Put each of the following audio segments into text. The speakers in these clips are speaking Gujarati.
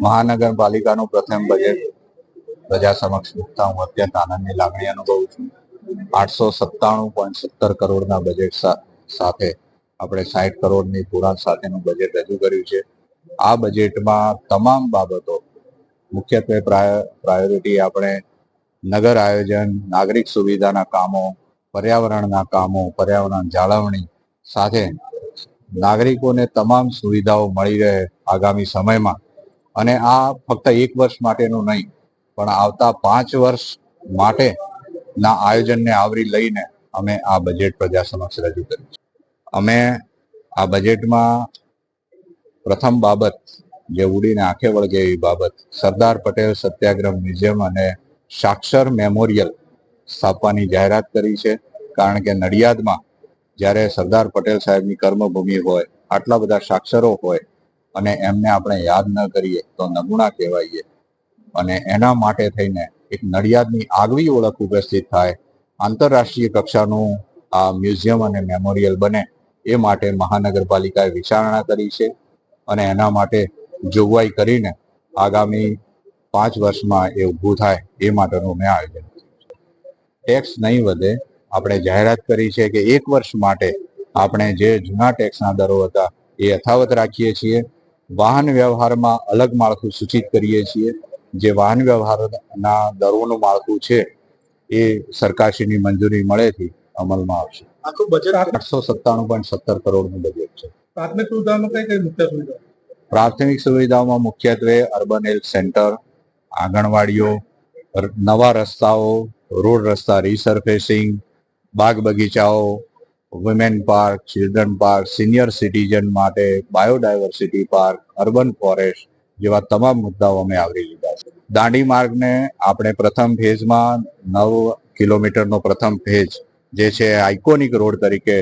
મહાનગરપાલિકાનું પ્રથમ બજેટ પ્રજા સમક્ષ મૂકતા હું અત્યંત આનંદની લાગણી અનુભવું છું. આઠસો સત્તાણું પોઈન્ટ સત્તર કરોડના બજેટ સાથે આપણે સાઠ કરોડની પુરાણ સાથેનું બજેટ રજૂ કર્યું છે. આ બજેટમાં તમામ બાબતો, મુખ્યત્વે પ્રાય પ્રાયોરિટી આપણે નગર આયોજન, નાગરિક સુવિધાના કામો, પર્યાવરણના કામો, પર્યાવરણ જાળવણી સાથે નાગરિકોને તમામ સુવિધાઓ મળી રહે આગામી સમયમાં. અને આ ફક્ત એક વર્ષ માટેનું નહીં, પણ આવતા પાંચ વર્ષ માટે ના આયોજનને આવરી લઈને અમે આ બજેટ પ્રજા સમક્ષ રજૂ કર્યું છે. અમે આ બજેટમાં પ્રથમ બાબત જે ઉડીને આંખે વળગે એવી બાબત, સરદાર પટેલ સત્યાગ્રહ મ્યુઝિયમ અને સાક્ષર મેમોરિયલ સ્થાપવાની જાહેરાત કરી છે. કારણ કે નડિયાદમાં જ્યારે સરદાર પટેલ સાહેબની કર્મભૂમિ હોય, આટલા બધા સાક્ષરો હોય અને એમને આપણે યાદ ન કરીએ તો નગુણા કહેવાઈએ. અને એના માટે થઈને એક નડિયાદની આગવી ઓળખ ઉપસ્થિત થાય. આંતરરાષ્ટ્રીય કક્ષાનું આ મ્યુઝિયમ અને મેમોરિયલ બને એ માટે મહાનગરપાલિકાએ વિચારણા કરી છે અને એના માટે જોગવાઈ કરીને આગામી પાંચ વર્ષમાં એ ઊભું થાય એ માટેનું મેં આયોજન ટેક્સ નહીં વધે. આપણે જાહેરાત કરી છે કે એક વર્ષ માટે આપણે જે જૂના ટેક્સના દરો હતા એ યથાવત રાખીએ છીએ. વાહન વ્યવહારમાં અલગ માળખું સૂચિત કરીએ છીએ. જે વાહન વ્યવહારના દરોનું માળખું છે એ સરકારશ્રીની મંજૂરી મળેથી અમલમાં આવશે. આખું બજેટ આઠસો સત્તાણું પોઈન્ટ સત્તર કરોડનું બજેટ છે. પ્રાથમિક સુવિધામાં કઈ કઈ મુખ્ય સુવિધા? પ્રાથમિક સુવિધાઓમાં મુખ્યત્વે અર્બન હેલ્થ સેન્ટર આંગણવાડીઓ નવા રસ્તાઓ રોડ રસ્તા રીસર્ફેસિંગ બાગ બગીચાઓ women park children park senior citizen માટે બાયોડાયવર્સિટી પાર્ક અર્બન ફોરેસ્ટ જેવા તમામ મુદ્દાઓ અમે આવરી લીધા છે. દાંડી માર્ગને આપણે પ્રથમ ફેઝમાં નવ કિલોમીટરનો પ્રથમ ફેઝ જે છે આઇકોનિક રોડ તરીકે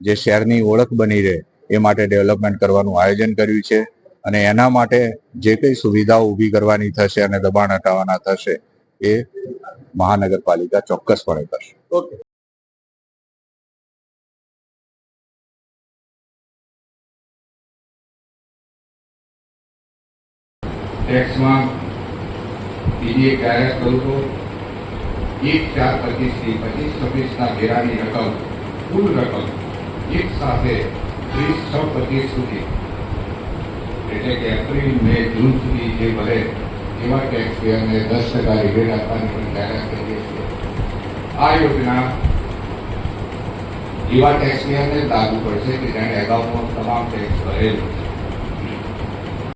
જે શહેરની ઓળખ બની રહે એ માટે ડેવલપમેન્ટ કરવાનું આયોજન કર્યું છે અને એના માટે જે કંઈ સુવિધાઓ ઊભી કરવાની થશે અને દબાણ હટાવવાના થશે એ મહાનગરપાલિકા ચોક્કસપણે કરશે. ઓકે ટેક્સમાં બીજી એક જાહેરાત કરું તો એક ચાર પચીસથી પચીસ છવ્વીસના વેરાની રકમ કુલ રકમ એક સાથે ત્રીસ છ પચીસ સુધી એટલે કે એપ્રિલ મે જૂન સુધી જે ભરે એવા ટેક્સ પેયરને દસ ટકા રિબેટ આપવાની પણ જાહેરાત કરીએ છીએ આ યોજના એવા ટેક્સ પેયરને જ લાગુ પડશે કે જેણે અગાઉનો તમામ ટેક્સ ભરેલો છે